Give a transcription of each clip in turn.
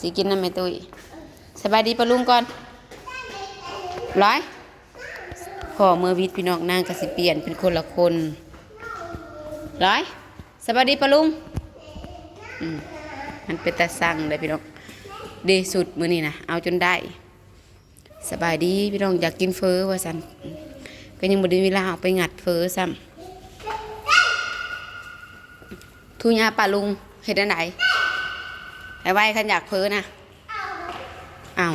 สิกินน้ำแม่ตุ้ยสบายดีปะลุงก่อนร้อยพอเมื่อวิทย์พี่น้องนางก็สิเปลี่ยนเป็นคนละคนร้อยสบายดีปะลุงอืมมันเป็นตาสั่งเลยพี่น้องดีสุดมือนี้นะเอาจนได้สบายดีพี่น้องอยากกินเฟอว่าสันอืมก็ยังบ่ได้เวลาเอาไปงัดเฟอซ้ำทุญาปลาลุงเฮ็ดอันไหน ไอ้ไว้ขันอยากเฟอนะเอา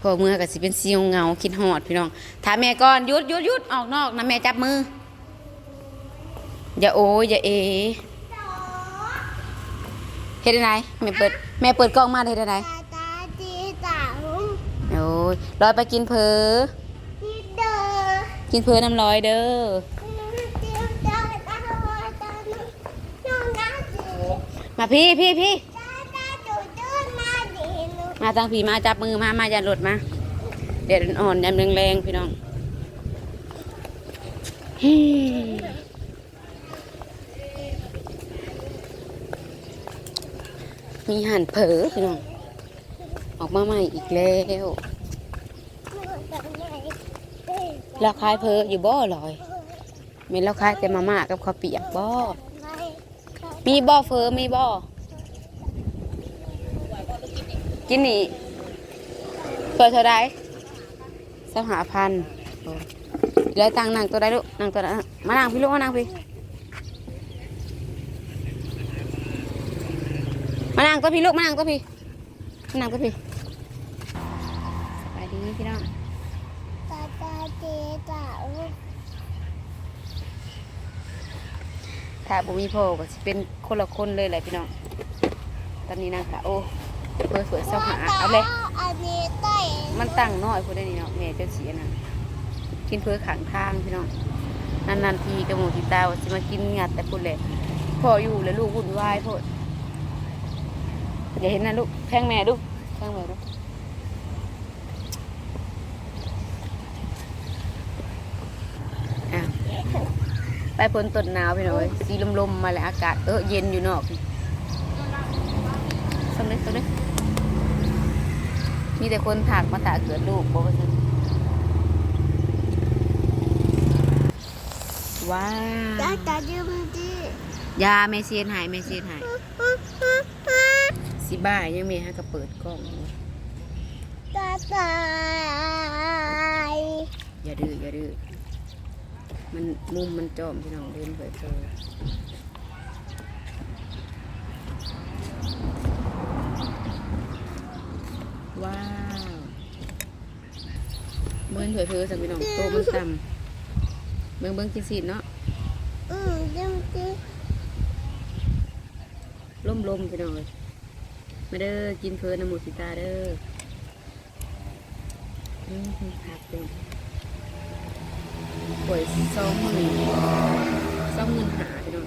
พอเมื่อก็สิเป็นซีเงาๆคิดฮอดพี่น้องถามแม่ก่อนหยุดหยุดหยุดออกนอกนะแม่จับมือ อย่าโอยอย่าเอเฮ็ดได้ไหนแม่เปิดแม่เปิดกล้องมาเฮ็ดได้ไหนตาตาจีตังโอ้ยลอยไปกินเพอที่เดิน กินเพื่อน้ำลอยเด้อมาพี่พี่พี่ตาตาจุดเดินมาทางพี่มาจับมือมามาอย่าหลุดมาเด็ดอ่อนยำแรงๆพี่น้องมมีหันเผลอพี่น้องออกมาใหม่อีกแล้ว จังไหนเต้น เราขายเพออยู่บ่อลอยเม็นเราขายแต่มาม่ากับข้าวเปียกบ่ไม่มีบ่อเฟอมีบ่อกินนี่เปิดเท่าไรสหพันธ์โอ้แล้วตังนั่งตัวใดลูกนั่งตัวใดอะมานั่งพี่ลูกมานั่งพี่มานั่งตัวพี่ลูกมานั่งตัวพี่มานั่งตัวพี่สบายดีพี่น้อง จีตังถ้าบุมีพ่อก็สิเป็นคนละคนเลยแหละพี่น้อง ตอนนี้นางค่ะโอ้เปิดเปิดเสาหาเอาเลย อันนี้เต้นมันตั้งน้อยพูดได้นี่เนาะแม่เจะเสียนะกินเพื่อขังทางพี่น้องนานๆทีกระหมูทีตาว่าสิมากินงัดแต่พูดเลยพ่ออยู่แล้วลูกวุ่นวายโพดอย่าเห็นนะลูกแทงแม่ลูกแทงแม่ลูกอะ ไปพ้นต้นหนาวพี่น้อยสีลมๆมาแล้วอากาศเออเย็นอยู่นอกสำเร็จสำเร็จมีแต่คนถากมาถากเกิดลูกบอกว่าซั่นว้าตาวตาจีมันจียาเมเซียนหายเมเซียนหายสิบ้ายังมีฮะก็เปิดกล้องอยู่ตาตายอย่าดื้ออย่าดื้อ มันมุมมันจอมพี่น้องเล่นเผยเผยว้าวเบิ้งเผยเผยสักพี่น้องโตมันต่ำเบิ้งเบิ้งกินสีเนาะอืมจังจีล่มลมพี่น้องเลยมาเด้อกินเพลินน้ำหมูสิตาเด้ออืมผักเป็น ป่วยสองหมื่นสองหมื่นหาพี่น้อง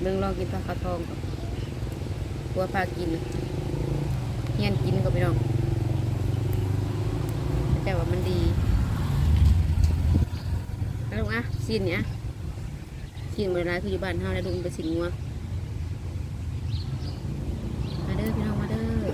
เบิ่งลองกินปลาคาทองก่อนกลัวปลากินเฮียนกินก็พี่น้อง แต่ว่ามันดีแล้วลูกอะซีนเนี้ยซีนเวลาคืออยู่บ้านเฮาแล้วลุงไปสินงัว มาเด้อพี่น้องมาเด้อ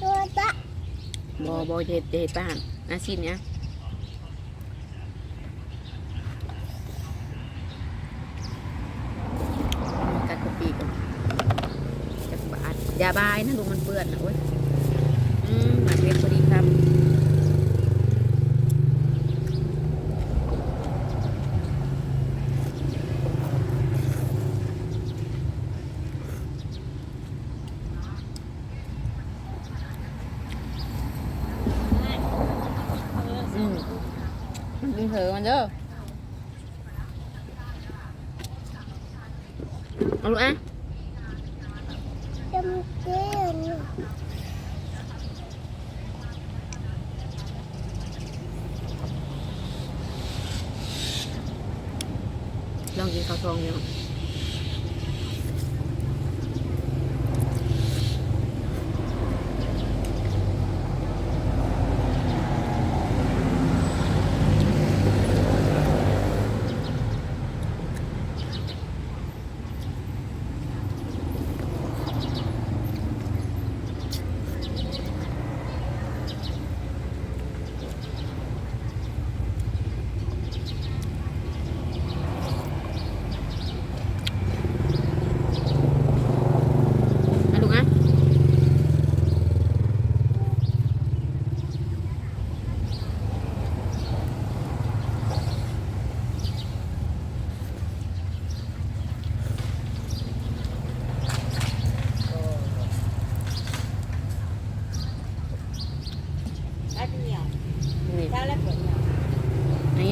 ตัวตา บอบอเห็ดเห็ดป้านอาชีพเนี้ยกัดกระปีก่อนจักบาทยาบายนะลุงมันเปื้อนนะเว้ยอืมหมักเล็กพอดีครั ลองกินข้าวทองยัง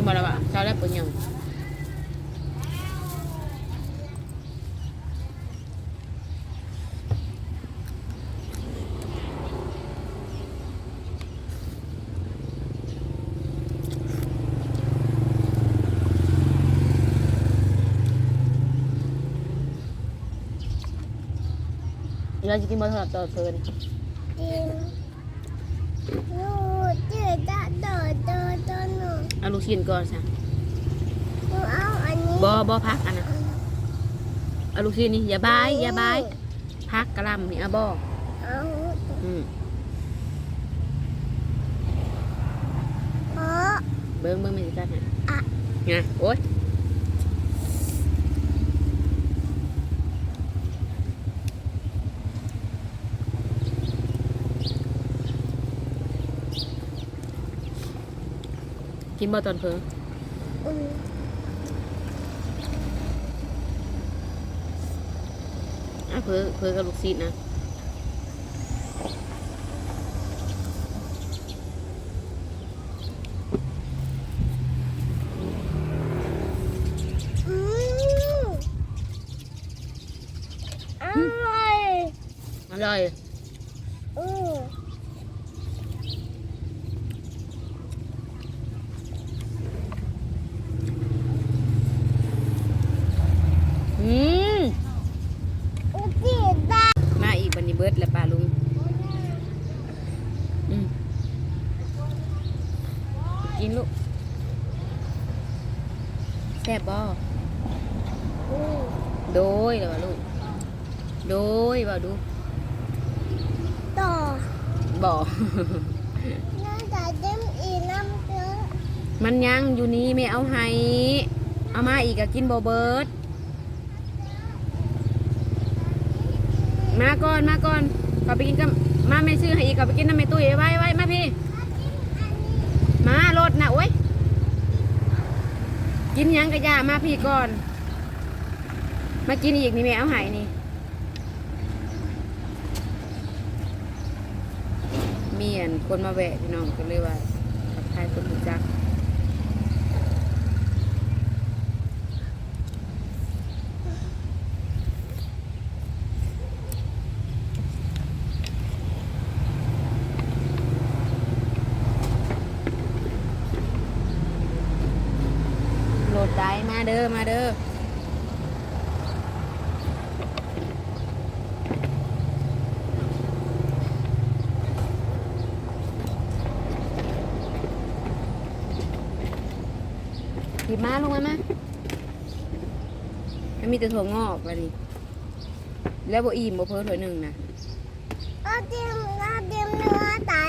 นี่บอลละวะเช้าแล้วปุ่นยังเราจ เพลินกินลูกจืดจะโดดโดดโดดหนูเอาลูกชิ้นก่อนซะหนูเอาอันนี้บอบอพักอันนะเอาลูกชิ้นนี่อย่าบายอย่าบายพักกระหลำนี่เอาบอเอาอืมเพราะเบิ้งเบิ้งไม่ได้จัดฮะอะ ไงโอ๊ย กินบ่ตอนเพิ่งอืมอะเพิ่งเพิ่งกับลูกศิษย์นะ อืมอร่อย อร่อย อืม อืม อุจิตา มาอีกบันนี้เบิร์ดแล้วป้าลุงอืมกินลูกแซ่บบ่ อืม โดยแล้วว่าลูก โดยว่าดูต่อบ่ น่าจะเต็มอีน้ำเยอะมันยังอยู่นี่ไม่เอาให้ เอามาอีกก็กินบ่เบิร์ดมาก่อนมาก่อนก็ไปกินกับมาไม่ซื้อให้อีกก็ไปกินน้ำไม่ตุ้ยไว้ไว้มาพี่ มารถนะโอ้ยกินหยังกะยามาพี่ก่อน มากินอีกนี่แม่เอาใหายนี่ มีอันคนมาแวะพี่น้องก็เลยว่าทักทายคนรู้จักโหลดได้มาเด้อมาเด้อ หยิบมาลงมามามันมีแต่ถั่วงอกเลยดิแล้วบ่อิ่มบ่เพิ่มถ้วยหนึ่งนะเอาเต็มเอาเต็มเนื้อแต่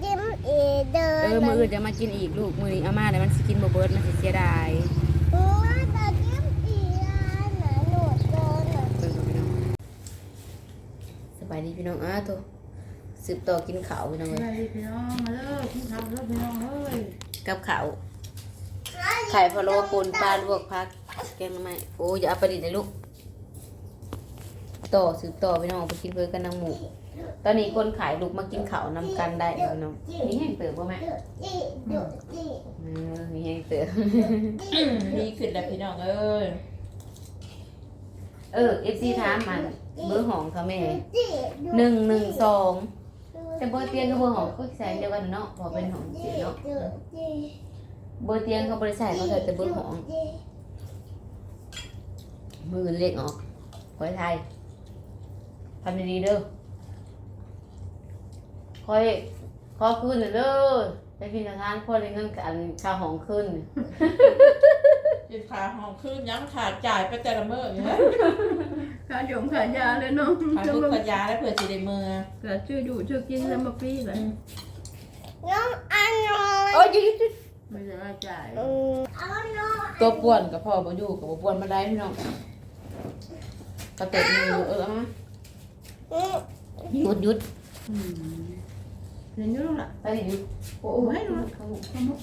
เต็มอีเดินเออมืออื่นจะมากินอีกลูกมือนี้เอามาแล้วมันสิกินบ่เบิดมันสิเสียดายเนื้อแต่เต็มอีร้านน่ะหนูเดินน่ะเบิ่งก่อนพี่น้องสบายดีพี่น้องอ้าตัวสืบต่อกินข้าวพี่น้องสเอ้ยวัสดีพี่น้องมาเด้อกินข้าวเด้อพี่น้องเอ้ยกับข้าว ไข่พะโล้ปูนปลาลวกพักแกงหน่อไม้โอ้ยอย่าเอาไปดิเลยลูก ต่อสืบต่อพี่น้องไปกินเพื่อกันนางหมู ตอนนี้คนขายลูกมากินข้าวนำกันได้แล้วพี่น้องมีแห้งเติบบ่แม่จีดูจีเออมีแห้งเติบ ดีขึ้นแล้วพี่น้องเอ้ยเออเอฟซีถามมันเบอร์ห้องเขาแม่จีดูหนึ่งหนึ่งสองแต่เบอร์เตียงกับเบอร์ห้องก็แสนเดียวกันเนาะเพอเป็นห้องเสียเนาะดูจี เบอร์เตียงเขาบริษัทเขาใส่แต่เบอร์ห้องจีมือเล็กออกคอยไทยทำดีๆเด้อคอยขอคืนหน่อยเด้อไปกินอาหารพ่อได้เงินกันค่าห้องคืนกินขาหอมขึ้นยังขาดจ่ายไปแต่ละมื้ออยู่นะขาหยงขายาเลยเนาะขาทุกขยาแล้วเผื่อสิได้มือก็ชื่อดูชื่อกินแล้วมาปีเลยน้องอันนอนโอ้ยจิ๊ด ไม่ได้ว่าจ่ายอืมเอานอนตัวป่วนกับพ่อบ่อยู่กับบ่ป่วนมาได้พี่น้องก็เตะมือเออเอามาอืมหยุดหยุดอืมเห็นอยู่แล้วล่ะไปดิหยุดโอ้โหให้ดูเขาขมุก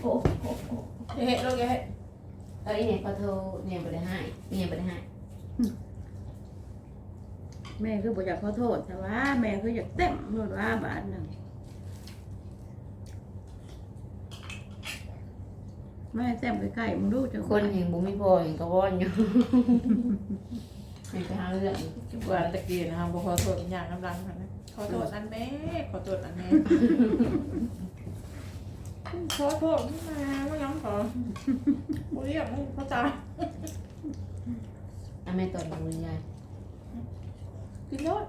โอ้โอ้โอ้เฮ้ยลูกเฮ้ยเอ้ยเนี่ยขอโทษเนี่ยบ่ได้ให้เนี่ยบ่ได้ให้แม่คือบ่อยากขอโทษแต่ว่า แม่คืออยากเต็มรถว่าบาทหนึ่ง แม่เต็มใกล้ๆมึงดูจังคนเห็นบ่มีพ่อเห็นก็ว่อนอยู่ให้ไปหาเรื่องอีกหวานตะกี้นะครับบ่ขอโทษอย่างน้ำรังค่ะนะขอโทษอันแม่ขอโทษอันแม่ขอโทษนี่มาไม่ยังขอบ่เรียกมึงเข้าใจอะแม่ตอนดูยายกินรถ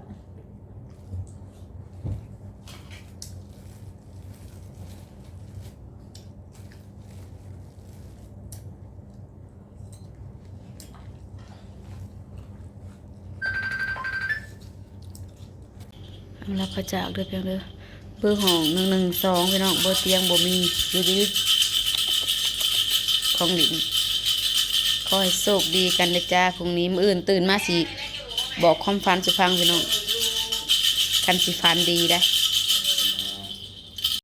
รับพระจากเด้อเพียงเด้อเบอร์ห้องหนึ่งหนึ่งสองพี่น้องเบอร์เตียงบ่มีอยู่ดีของหลินขอให้โชคดีกันนะจ้าพรุ่งนี้มื้ออื่นตื่นมาสิบอกความฝันสิฟังพี่น้องคันสิฝันดีได้